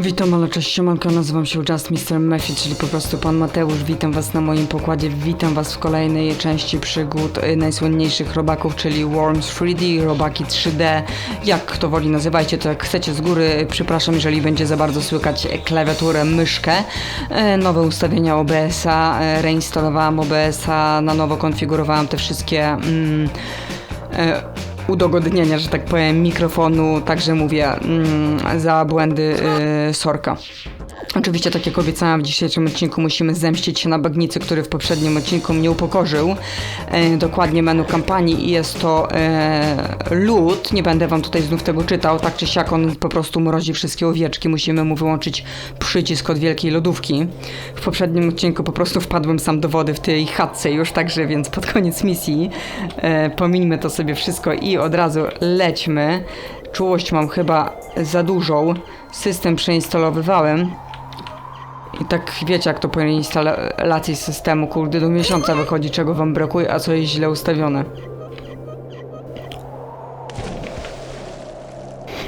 Witam, ale cześć, siemanko, nazywam się Just Mr. Mephi, czyli po prostu Pan Mateusz. Witam Was na moim pokładzie, witam Was w kolejnej części przygód y, najsłynniejszych robaków, czyli Worms 3D, robaki 3D, jak kto woli nazywajcie to jak chcecie z góry. Przepraszam, jeżeli będzie za bardzo słychać klawiaturę, myszkę. E, Nowe ustawienia OBS-a, e, reinstalowałam OBS-a, na nowo konfigurowałam te wszystkie... Mm, udogodnienia, że tak powiem, mikrofonu, także mówię, mm, za błędy y, Sorka. Oczywiście, tak jak obiecałam w dzisiejszym odcinku, musimy zemścić się na bagnicy, który w poprzednim odcinku mnie upokorzył. E, dokładnie menu kampanii i jest to e, lód. Nie będę wam tutaj znów tego czytał. Tak czy siak on po prostu mrozi wszystkie owieczki. Musimy mu wyłączyć przycisk od wielkiej lodówki. W poprzednim odcinku po prostu wpadłem sam do wody w tej chatce już, także więc pod koniec misji e, pomińmy to sobie wszystko i od razu lećmy. Czułość mam chyba za dużą. System przeinstalowywałem. I tak wiecie, jak to po instalacji systemu, kurde, do miesiąca wychodzi, czego wam brakuje, a co jest źle ustawione.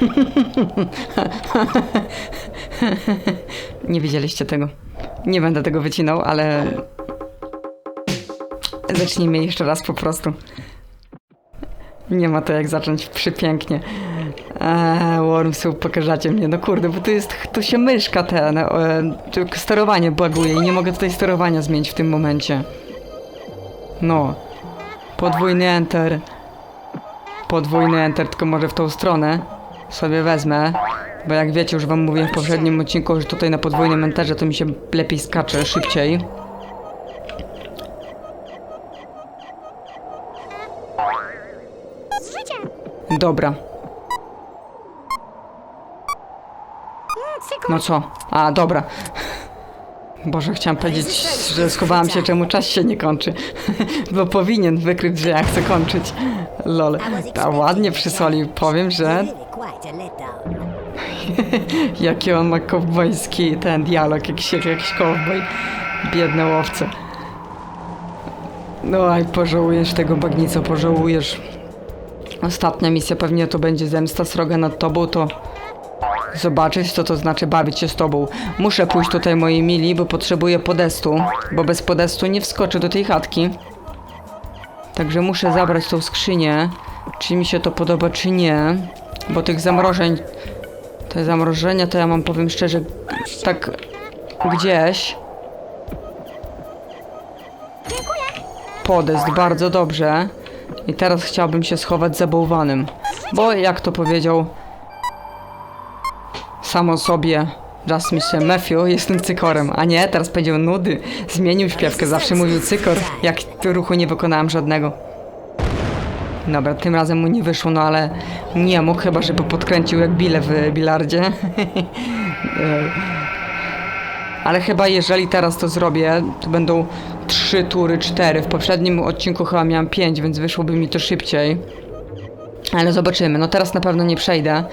Nie widzieliście tego. Nie będę tego wycinał, ale... Zacznijmy jeszcze raz po prostu. Nie ma to jak zacząć przypięknie. Eee, Wormsu, pokażacie mnie. No kurde, bo tu jest, tu się myszka ten, e, tu sterowanie błaguje i nie mogę tutaj sterowania zmienić w tym momencie. No. Podwójny enter. Podwójny enter, tylko może w tą stronę sobie wezmę. Bo jak wiecie, już wam mówiłem w poprzednim odcinku, że tutaj na podwójnym enterze to mi się lepiej skacze, szybciej. Dobra. No co? A, dobra. Boże, chciałam powiedzieć, że schowałam się, czemu czas się nie kończy. Bo powinien wykryć, że ja chcę kończyć. Lol. Ta ładnie przysolił. Powiem, że jaki on ma kowbojski ten dialog, jakiś, jakiś kowboj. Biedne łowce. No aj, pożałujesz tego bagnica, pożałujesz. Ostatnia misja pewnie to będzie zemsta sroga nad tobą, to zobaczyć, co to znaczy bawić się z tobą. Muszę pójść tutaj, moi mili, bo potrzebuję podestu, bo bez podestu nie wskoczę do tej chatki. Także muszę zabrać tą skrzynię, czy mi się to podoba, czy nie, bo tych zamrożeń, te zamrożenia to ja mam, powiem szczerze, tak gdzieś. Podest, bardzo dobrze. I teraz chciałbym się schować za bałwanem, bo jak to powiedział samo sobie Just Mr. Matthew, jestem cykorem, a nie, teraz powiedział nudy. Zmienił śpiewkę, zawsze mówił cykor, jak tu ruchu nie wykonałem żadnego. Dobra, tym razem mu nie wyszło, no ale nie mógł, chyba żeby podkręcił jak bile w bilardzie. ale chyba jeżeli teraz to zrobię, to będą trzy tury, cztery. W poprzednim odcinku chyba miałem pięć, więc wyszłoby mi to szybciej. Ale zobaczymy. No teraz na pewno nie przejdę,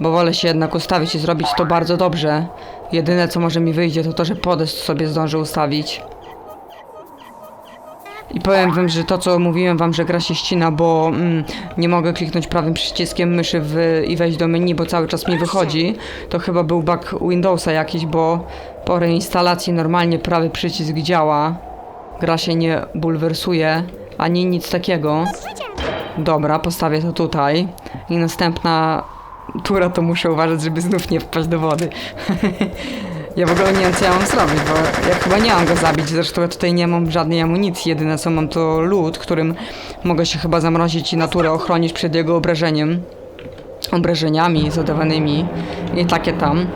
bo wolę się jednak ustawić i zrobić to bardzo dobrze. Jedyne co może mi wyjdzie to to, że podest sobie zdążę ustawić. I powiem wam, że to co mówiłem wam, że gra się ścina, bo mm, nie mogę kliknąć prawym przyciskiem myszy w, i wejść do menu, bo cały czas mi wychodzi. To chyba był bug Windowsa jakiś, bo po reinstalacji normalnie prawy przycisk działa. Gra się nie bulwersuje, ani nic takiego. Dobra, postawię to tutaj. I następna tura to muszę uważać, żeby znów nie wpaść do wody. ja w ogóle nie wiem, co ja mam zrobić, bo ja chyba nie mam go zabić. Zresztą ja tutaj nie mam żadnej amunicji. Jedyne co mam to lód, którym mogę się chyba zamrozić i naturę ochronić przed jego obrażeniem. Obrażeniami zadawanymi. I takie tam.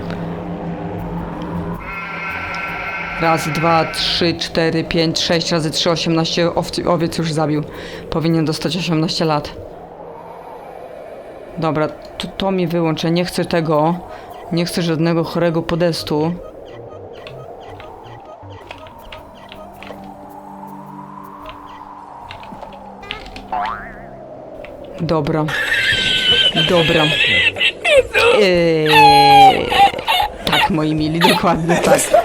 Raz, dwa, trzy, cztery, pięć, sześć razy trzy, osiemnaście owiec już zabił. Powinien dostać 18 lat. Dobra, to, to mi wyłączę. Nie chcę tego. Nie chcę żadnego chorego podestu. Dobra. Dobra. Eee, tak, moi mili, dokładnie tak.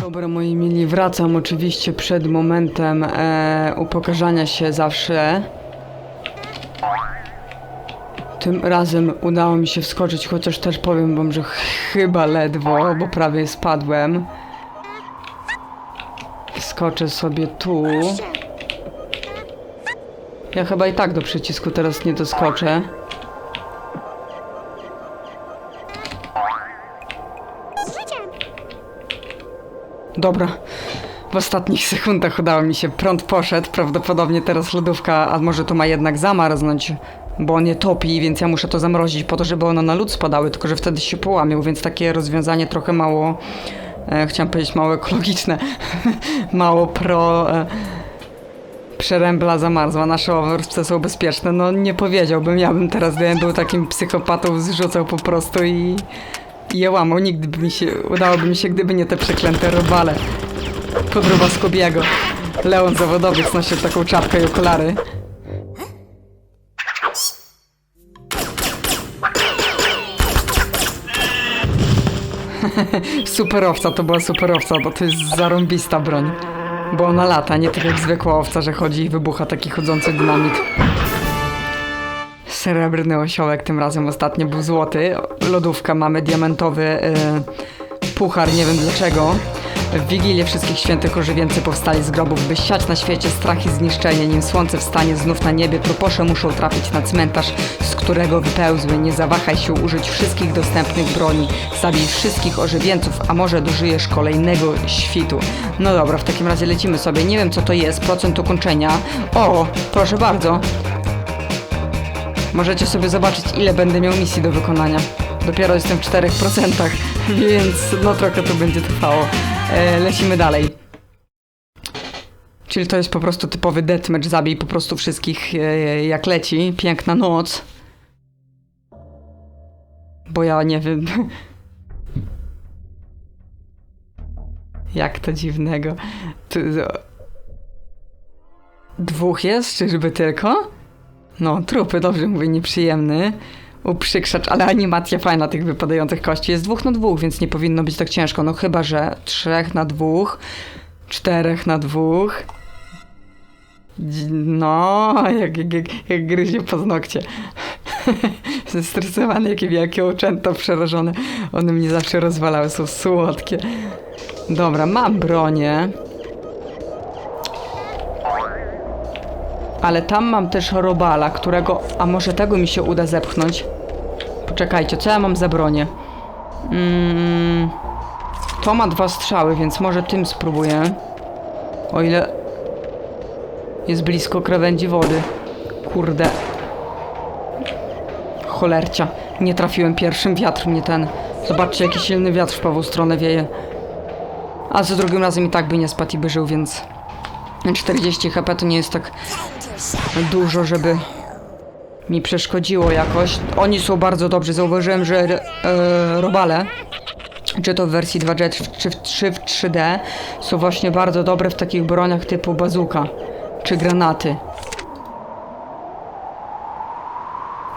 Dobra, moi mili, wracam oczywiście przed momentem e, upokarzania się zawsze. Tym razem udało mi się wskoczyć, chociaż też powiem wam, że chyba ledwo, bo prawie spadłem. Wskoczę sobie tu. Ja chyba i tak do przycisku teraz nie doskoczę. Dobra. W ostatnich sekundach udało mi się. Prąd poszedł. Prawdopodobnie teraz lodówka, a może to ma jednak zamarznąć, bo on nie topi, więc ja muszę to zamrozić po to, żeby one na lód spadały, tylko że wtedy się połamią, więc takie rozwiązanie trochę mało. E, chciałam powiedzieć mało ekologiczne. mało pro. E, Przerębla zamarzła, nasze owoce są bezpieczne. No nie powiedziałbym, ja bym teraz gdybym był takim psychopatą, zrzucał po prostu i, i je łamał. Nigdy by mi się, udałoby mi się, gdyby nie te przeklęte robale. Podróba Skobiego. Leon zawodowiec nosił taką czapkę i okulary. superowca, to była superowca, bo to jest zarąbista broń. Bo ona lata, nie tak jak zwykła owca, że chodzi i wybucha taki chodzący dynamit. Srebrny osiołek, tym razem ostatnio był złoty. Lodówka mamy diamentowy e, puchar, nie wiem dlaczego. W Wigilię Wszystkich Świętych ożywieńcy powstali z grobów, by siać na świecie strach i zniszczenie. Nim słońce wstanie znów na niebie, proposze muszą trafić na cmentarz, z którego wypełzły. Nie zawahaj się użyć wszystkich dostępnych broni. Zabij wszystkich ożywieńców, a może dożyjesz kolejnego świtu. No dobra, w takim razie lecimy sobie. Nie wiem co to jest, procent ukończenia. O, proszę bardzo. Możecie sobie zobaczyć, ile będę miał misji do wykonania. Dopiero jestem w 4%, więc no trochę to będzie trwało. E, lecimy dalej. Czyli to jest po prostu typowy deathmatch, zabij po prostu wszystkich e, jak leci. Piękna noc. Bo ja nie wiem. jak to dziwnego. Tu, Dwóch jest, czyżby tylko? No, trupy, dobrze mówię, nieprzyjemny. Uprzykrzacz, ale animacja fajna tych wypadających kości. Jest dwóch na dwóch, więc nie powinno być tak ciężko. No chyba, że trzech na dwóch, czterech na dwóch. No, jak, jak, jak, jak gryzie paznokcie. Zestresowany, jakie wielkie oczęta przerażone. One mnie zawsze rozwalały, są słodkie. Dobra, mam bronię. Ale tam mam też robala, którego... A może tego mi się uda zepchnąć? Poczekajcie, co ja mam za bronię? Mm, to ma dwa strzały, więc może tym spróbuję. O ile... Jest blisko krawędzi wody. Kurde. Cholercia. Nie trafiłem pierwszym, wiatr mnie ten... Zobaczcie, jaki silny wiatr w prawą stronę wieje. A za drugim razem i tak by nie spadł i by żył, więc... 40 HP to nie jest tak dużo, żeby mi przeszkodziło jakoś. Oni są bardzo dobrzy. Zauważyłem, że e, robale, czy to w wersji 2G, czy w 3 w 3D, są właśnie bardzo dobre w takich broniach typu bazuka, czy granaty.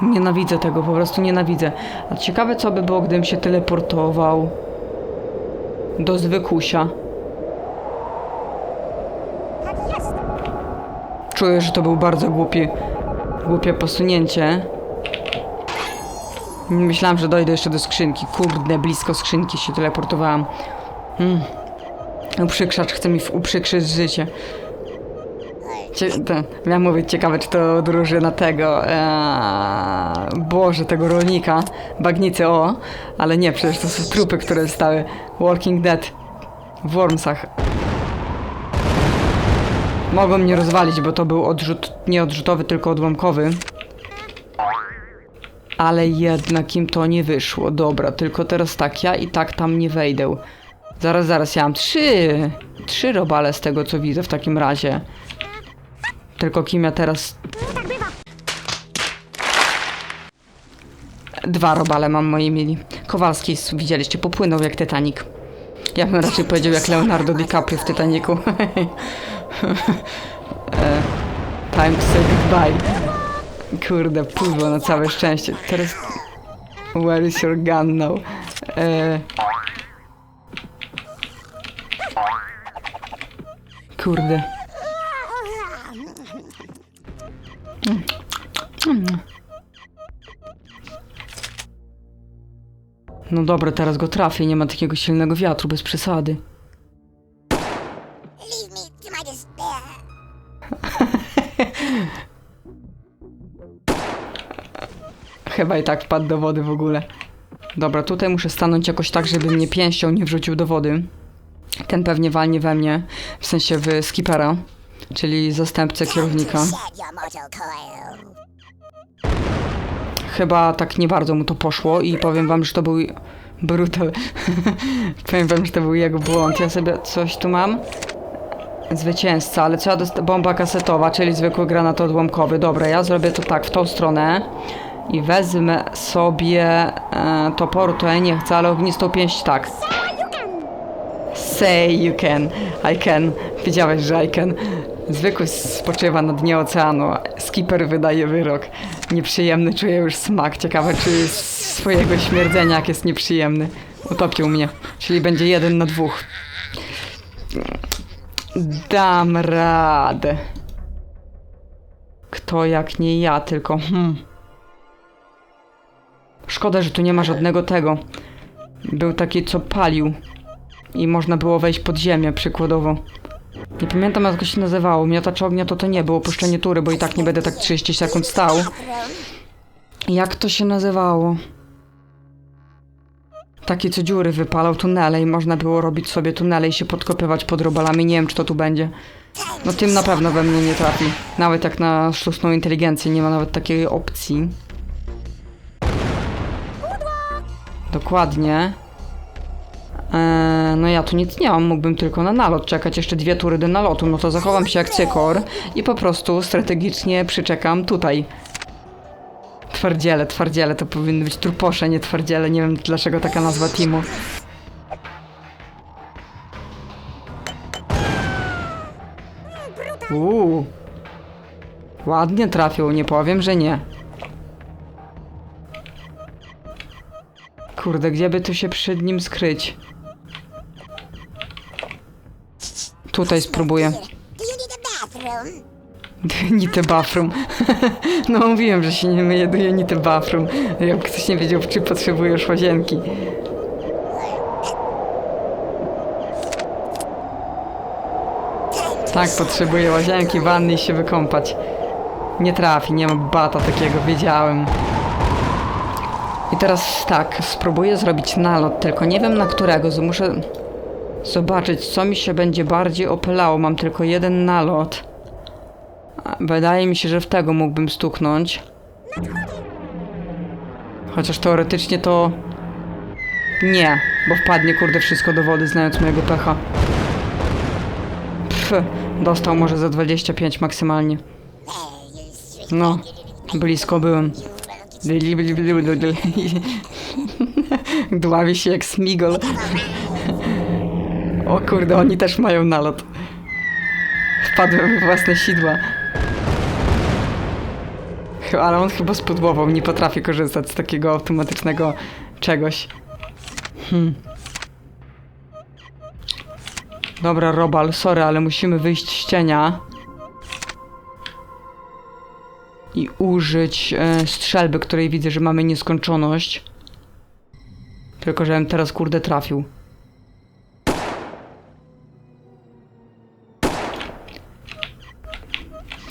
Nienawidzę tego, po prostu nienawidzę. A ciekawe, co by było, gdybym się teleportował do zwykłusia. Czuję, że to był bardzo głupi, głupie posunięcie. Myślałam, że dojdę jeszcze do skrzynki. Kurde, blisko skrzynki się teleportowałam. Hmm. Uprzykrzacz chce mi uprzykrzyć życie. Cie, ten, miałam mówić, ciekawe, czy to drużyna tego, eee, Boże, tego rolnika, bagnicy, o, ale nie, przecież to są trupy, które zostały Walking Dead w Wormsach. Mogą mnie rozwalić, bo to był odrzut, nie odrzutowy, tylko odłamkowy. Ale jednak im to nie wyszło. Dobra, tylko teraz tak, ja i tak tam nie wejdę. Zaraz, zaraz, ja mam trzy, trzy robale z tego co widzę w takim razie. Tylko kim ja teraz... Dwa robale mam moi mili. Kowalski, widzieliście, popłynął jak Titanic. Ja bym raczej powiedział jak Leonardo DiCaprio w Titanicu. e, time to say goodbye. Kurde, pudło na całe szczęście. Teraz... Where is your gun now? E, kurde. No dobra, teraz go trafię, nie ma takiego silnego wiatru, bez przesady. Leave me to my despair. Chyba i tak wpadł do wody w ogóle. Dobra, tutaj muszę stanąć jakoś tak, żeby mnie pięścią nie wrzucił do wody. Ten pewnie walnie we mnie, w sensie w skipera, czyli zastępcę kierownika. Shed your mortal coil. Chyba tak nie bardzo mu to poszło i powiem wam, że to był brutal. powiem wam, że to był jego błąd. Ja sobie coś tu mam. Zwycięzca, ale dosta- Bomba kasetowa, czyli zwykły granat odłamkowy. Dobra, ja zrobię to tak, w tą stronę. I wezmę sobie e, toporu, to ja nie chcę, ale ognistą pięść tak. Say you can. I can. Wiedziałeś, że I can. Zwykły spoczywa na dnie oceanu. Skipper wydaje wyrok. Nieprzyjemny, czuję już smak. Ciekawe, czy swojego śmierdzenia, jak jest nieprzyjemny. Utopił mnie. Czyli będzie jeden na dwóch. Dam radę. Kto jak nie ja, tylko hmm. Szkoda, że tu nie ma żadnego tego. Był taki, co palił. I można było wejść pod ziemię, przykładowo. Nie pamiętam jak to się nazywało. Miotacz ognia to to nie było opuszczenie tury, bo i tak nie będę tak 30 sekund stał. Jak to się nazywało? Taki, co dziury wypalał tunele i można było robić sobie tunele i się podkopywać pod robalami. Nie wiem, czy to tu będzie. No tym na pewno we mnie nie trafi. Nawet jak na sztuczną inteligencję nie ma nawet takiej opcji. Dokładnie. Eee, no ja tu nic nie mam, mógłbym tylko na nalot czekać, jeszcze dwie tury do nalotu, no to zachowam się jak cykor i po prostu strategicznie przyczekam tutaj. Twardziele, twardziele, to powinny być truposze, nie twardziele, nie wiem dlaczego taka nazwa teamu. Uuu. Ładnie trafił, nie powiem, że nie. Kurde, gdzie by tu się przed nim skryć? Tutaj spróbuję. A bathroom? No mówiłem, że się nie myje do Unity bathroom. Jak ktoś nie wiedział, czy potrzebujesz łazienki. Tak, potrzebuję łazienki, wanny i się wykąpać. Nie trafi, nie ma bata takiego, wiedziałem. I teraz tak, spróbuję zrobić nalot, tylko nie wiem na którego, muszę zobaczyć, co mi się będzie bardziej opylało. Mam tylko jeden nalot. Wydaje mi się, że w tego mógłbym stuknąć. Chociaż teoretycznie to... Nie, bo wpadnie kurde wszystko do wody, znając mojego pecha. Pff, dostał może za 25 maksymalnie. No, blisko byłem. Dławi się jak smigol. O kurde, oni też mają nalot. Wpadłem w własne sidła. Ale on chyba spudłował, nie potrafi korzystać z takiego automatycznego czegoś. Hmm. Dobra, Robal, sorry, ale musimy wyjść z cienia. i użyć e, strzelby, której widzę, że mamy nieskończoność. Tylko, żebym teraz kurde trafił.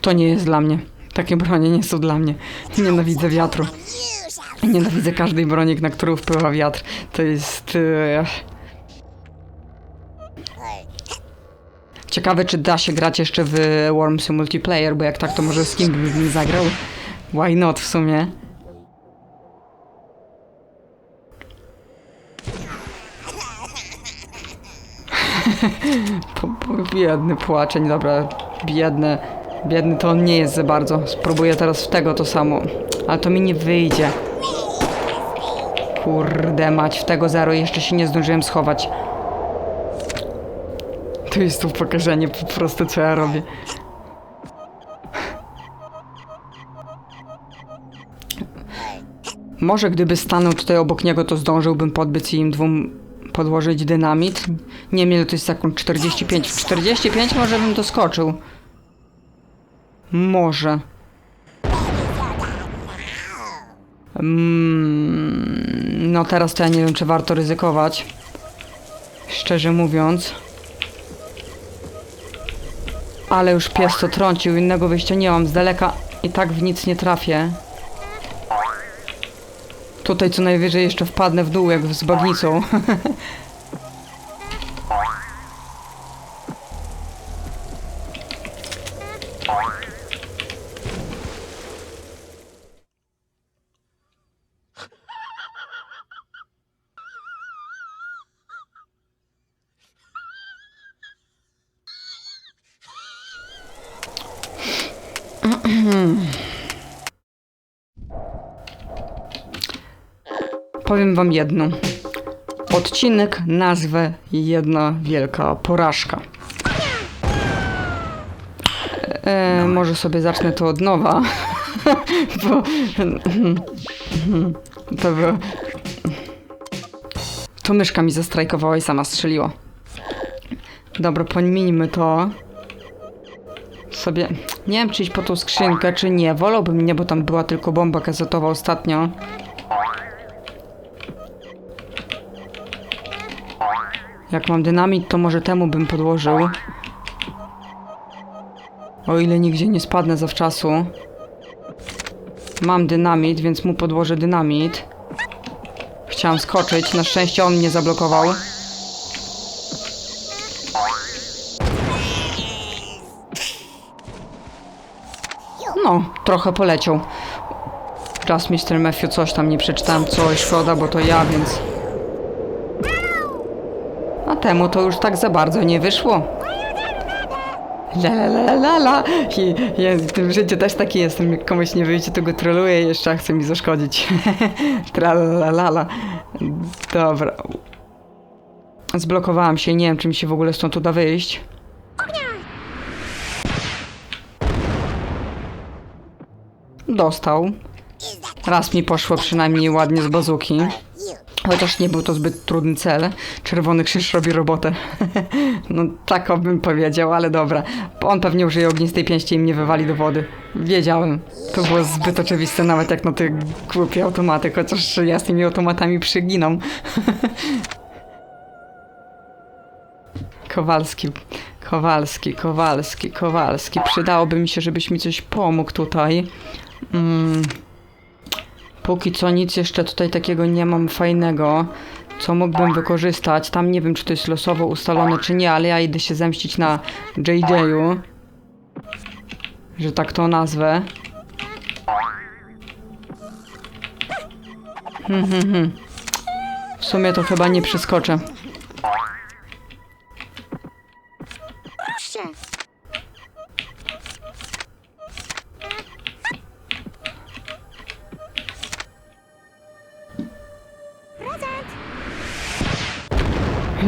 To nie jest dla mnie. Takie bronie nie są dla mnie. Nienawidzę wiatru. Nienawidzę każdej broni, na którą wpływa wiatr. To jest... E... Ciekawe, czy da się grać jeszcze w Wormsy Multiplayer, bo jak tak, to może z kim bym zagrał? Why not w sumie? Biedny płaczeń, dobra, biedny, biedny to on nie jest za bardzo. Spróbuję teraz w tego to samo, ale to mi nie wyjdzie. Kurde mać, w tego zero jeszcze się nie zdążyłem schować. To jest tu pokazanie po prostu co ja robię. Może gdyby stanął tutaj obok niego, to zdążyłbym podbiec i im dwóm podłożyć dynamit. Nie wiem ile to jest sekund, 45. W 45 może bym doskoczył. Może. Mm, no teraz to ja nie wiem, czy warto ryzykować. Szczerze mówiąc. Ale już pies to trącił, innego wyjścia nie mam. Z daleka i tak w nic nie trafię. Tutaj co najwyżej jeszcze wpadnę w dół, jak z bagnicą. Powiem wam jedno. Odcinek nazwę jedna wielka porażka. E, może sobie zacznę to od nowa, bo to było... To myszka mi zastrajkowała i sama strzeliła. Dobra, pominijmy to. Sobie... Nie wiem, czy iść po tą skrzynkę, czy nie. Wolałbym nie, bo tam była tylko bomba gazetowa ostatnio. Jak mam dynamit, to może temu bym podłożył. O ile nigdzie nie spadnę zawczasu. Mam dynamit, więc mu podłożę dynamit. Chciałam skoczyć, na szczęście on mnie zablokował. No, trochę poleciał. Raz Mr. Matthew coś tam nie przeczytałem, coś szkoda, bo to ja, więc... Temu to już tak za bardzo nie wyszło. La la la la. I ja w tym życiu też taki jestem. Jak komuś nie wyjdzie, to go troluję jeszcze chce mi zaszkodzić. Tra la la la. Dobra. Zblokowałam się, nie wiem czy mi się w ogóle stąd uda wyjść. Dostał. Raz mi poszło przynajmniej ładnie z bazuki. Chociaż nie był to zbyt trudny cel. Czerwony krzyż robi robotę. no tak bym powiedział, ale dobra. On pewnie użyje ognistej pięści i mnie wywali do wody. Wiedziałem. To było zbyt oczywiste nawet jak na te głupie automaty, chociaż ja z tymi automatami przyginam. Kowalski, Kowalski, Kowalski, Kowalski. Przydałoby mi się, żebyś mi coś pomógł tutaj. Mm. Póki co nic jeszcze tutaj takiego nie mam fajnego, co mógłbym wykorzystać. Tam nie wiem, czy to jest losowo ustalone, czy nie, ale ja idę się zemścić na JJ-u. Że tak to nazwę. Hmm, hmm, hmm. W sumie to chyba nie przeskoczę.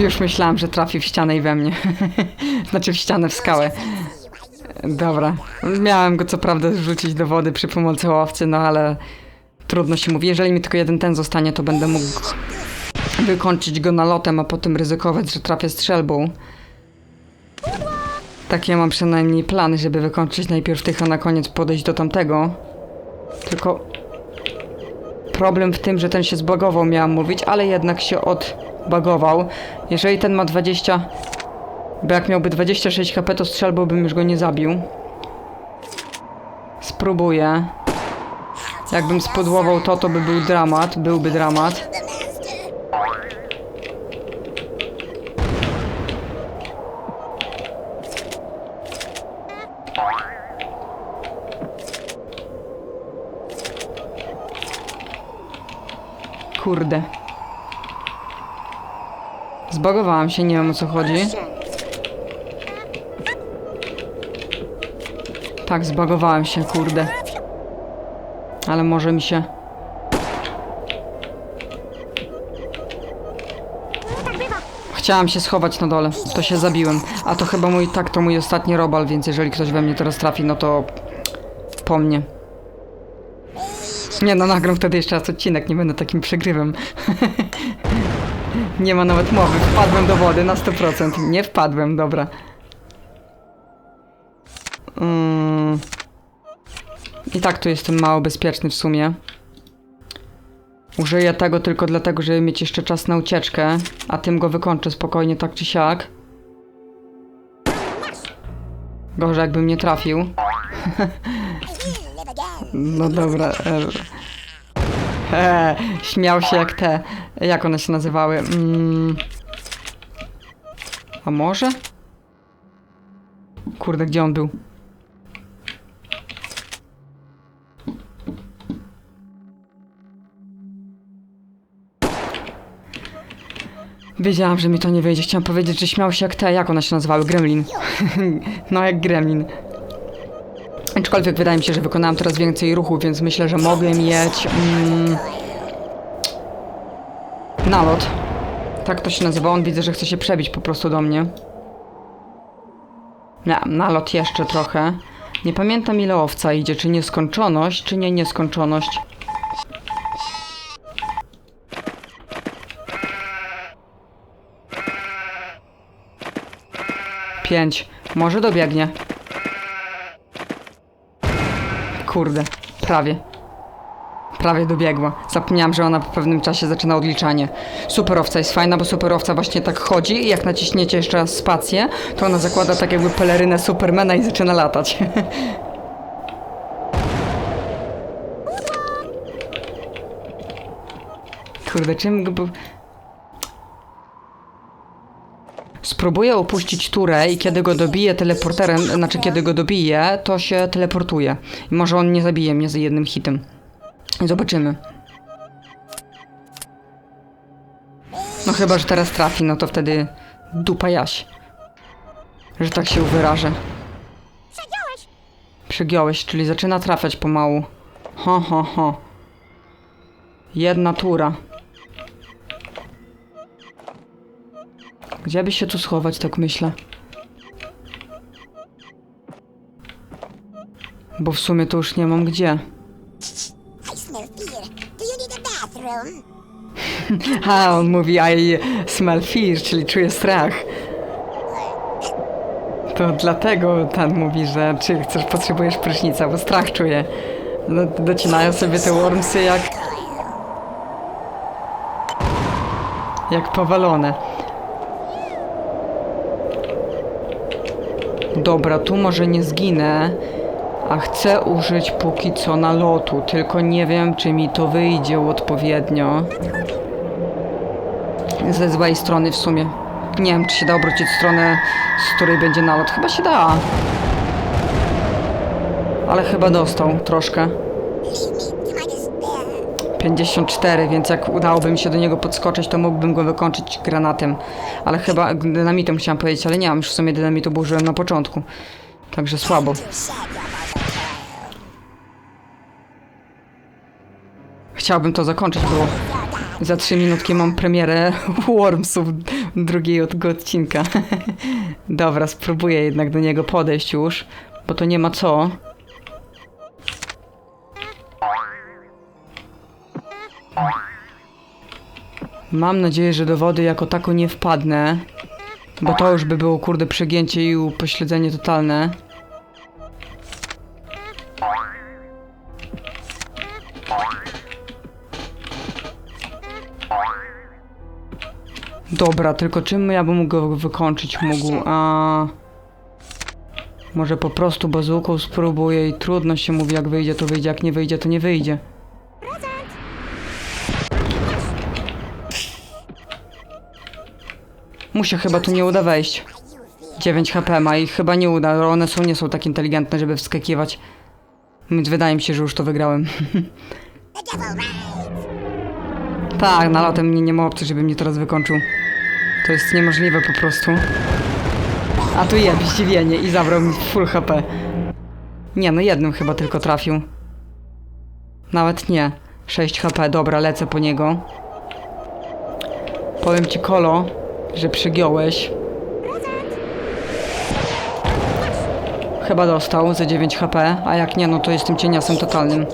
Już myślałam, że trafi w ścianę i we mnie. znaczy w ścianę, w skałę. Dobra. Miałem go co prawda rzucić do wody przy pomocy łowcy, no ale trudno się mówi. Jeżeli mi tylko jeden ten zostanie, to będę mógł wykończyć go nalotem, a potem ryzykować, że trafię strzelbą. Takie mam przynajmniej plany, żeby wykończyć najpierw tych, a na koniec podejść do tamtego. Tylko problem w tym, że ten się zbagował, miałam mówić, ale jednak się odbagował. Jeżeli ten ma 20... Bo jak miałby 26 HP, to strzelbą bym już go nie zabił. Spróbuję. Jakbym spodłował to, to by był dramat. Byłby dramat. Kurde. Zbagowałam się, nie wiem o co chodzi. Tak, zbagowałem się, kurde. Ale może mi się... Chciałam się schować na dole, to się zabiłem. A to chyba mój, tak, to mój ostatni robal, więc jeżeli ktoś we mnie teraz trafi, no to... Po mnie. Nie no, nagram wtedy jeszcze raz odcinek, nie będę takim przegrywem. Nie ma nawet mowy. Wpadłem do wody na 100%. Nie wpadłem, dobra. Mm. I tak tu jestem mało bezpieczny w sumie. Użyję tego tylko dlatego, żeby mieć jeszcze czas na ucieczkę, a tym go wykończę spokojnie tak czy siak. Gorzej jakbym nie trafił. No dobra. Śmiał się jak te. Jak one się nazywały? Mm. A może? Kurde, gdzie on był? Wiedziałam, że mi to nie wyjdzie. Chciałam powiedzieć, że śmiał się jak te. Jak one się nazywały? Gremlin. no, jak gremlin. Aczkolwiek wydaje mi się, że wykonałam teraz więcej ruchów, więc myślę, że mogę mieć mm, nalot. Tak to się nazywa. On widzę, że chce się przebić po prostu do mnie. Nie, nalot jeszcze trochę. Nie pamiętam ile owca idzie, czy nieskończoność, czy nie nieskończoność. Pięć. Może dobiegnie. Kurde, prawie. Prawie dobiegła. Zapomniałam, że ona po pewnym czasie zaczyna odliczanie. Superowca jest fajna, bo superowca właśnie tak chodzi i jak naciśniecie jeszcze raz spację, to ona zakłada tak jakby pelerynę Supermana i zaczyna latać. Kurde, czym go... Spróbuję opuścić turę i kiedy go dobiję teleporterem, znaczy kiedy go dobiję, to się teleportuje. I może on nie zabije mnie za jednym hitem. Zobaczymy. No chyba, że teraz trafi, no to wtedy dupa jaś. Że tak się wyrażę. Przegiąłeś! Przegiąłeś, czyli zaczyna trafiać pomału. Ho, ho, ho. Jedna tura. Gdzie by się tu schować, tak myślę? Bo w sumie to już nie mam gdzie. A on mówi I smell fear, czyli czuję strach. To dlatego ten mówi, że czy chcesz, potrzebujesz prysznica, bo strach czuje. No, docinają sobie te wormsy jak... Jak powalone. Dobra, tu może nie zginę, a chcę użyć póki co nalotu, tylko nie wiem, czy mi to wyjdzie odpowiednio. Ze złej strony w sumie. Nie wiem, czy się da obrócić stronę, z której będzie nalot. Chyba się da. Ale chyba dostał troszkę. Leave me to my despair. 54, więc jak udałoby mi się do niego podskoczyć, to mógłbym go wykończyć granatem. Ale chyba dynamitem chciałam powiedzieć, ale nie mam już w sumie dynamitu, bo użyłem na początku. Także słabo. Chciałbym to zakończyć, bo za 3 minutki mam premierę Wormsów drugiego odcinka. Dobra, spróbuję jednak do niego podejść już, bo to nie ma co. Mam nadzieję, że do wody jako tako nie wpadnę, bo to już by było kurde przegięcie i upośledzenie totalne. Dobra, tylko czym ja bym go wykończyć mógł? A... Może po prostu bazuką spróbuję i trudno się mówi, jak wyjdzie to wyjdzie, jak nie wyjdzie to nie wyjdzie. Mu się chyba tu nie uda wejść. 9 HP ma i chyba nie uda, one są, nie są tak inteligentne, żeby wskakiwać. Więc wydaje mi się, że już to wygrałem. Tak, nalotem mnie nie ma opcji, żeby mnie teraz wykończył. To jest niemożliwe po prostu. A tu je, zdziwienie i zabrał mi full HP. Nie, no jednym chyba tylko trafił. Nawet nie. 6 HP, dobra, lecę po niego. Powiem ci, Kolo, że przygiąłeś. Chyba dostał za 9 HP, a jak nie, no to jestem cieniasem totalnym.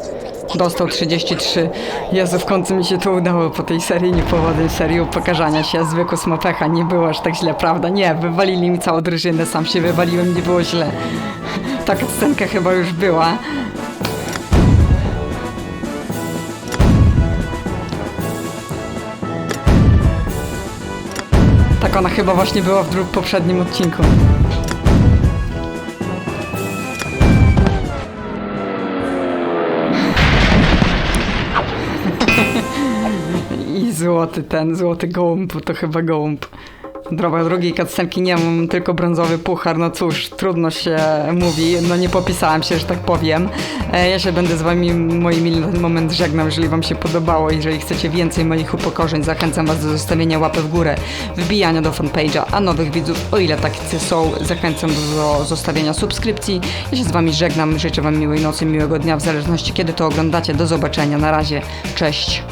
Dostał 33. Jezu, w końcu mi się to udało po tej serii niepowodzeń, serii upokarzania się. Zwykły smopecha, nie było aż tak źle, prawda? Nie, wywalili mi całą drużynę, sam się wywaliłem, nie było źle. Taka scenka chyba już była. Tak ona chyba właśnie była w dru- poprzednim odcinku. I złoty ten, złoty gołąb, to chyba gołąb. Droga drugiej cutscenki nie mam, tylko brązowy puchar, no cóż, trudno się mówi, no nie popisałem się, że tak powiem. E, ja się będę z wami, moi mili, na ten moment żegnam, jeżeli wam się podobało, jeżeli chcecie więcej moich upokorzeń, zachęcam was do zostawienia łapy w górę, wbijania do fanpage'a, a nowych widzów, o ile tacy są, zachęcam do zostawienia subskrypcji. Ja się z wami żegnam, życzę wam miłej nocy, miłego dnia, w zależności kiedy to oglądacie, do zobaczenia, na razie, cześć.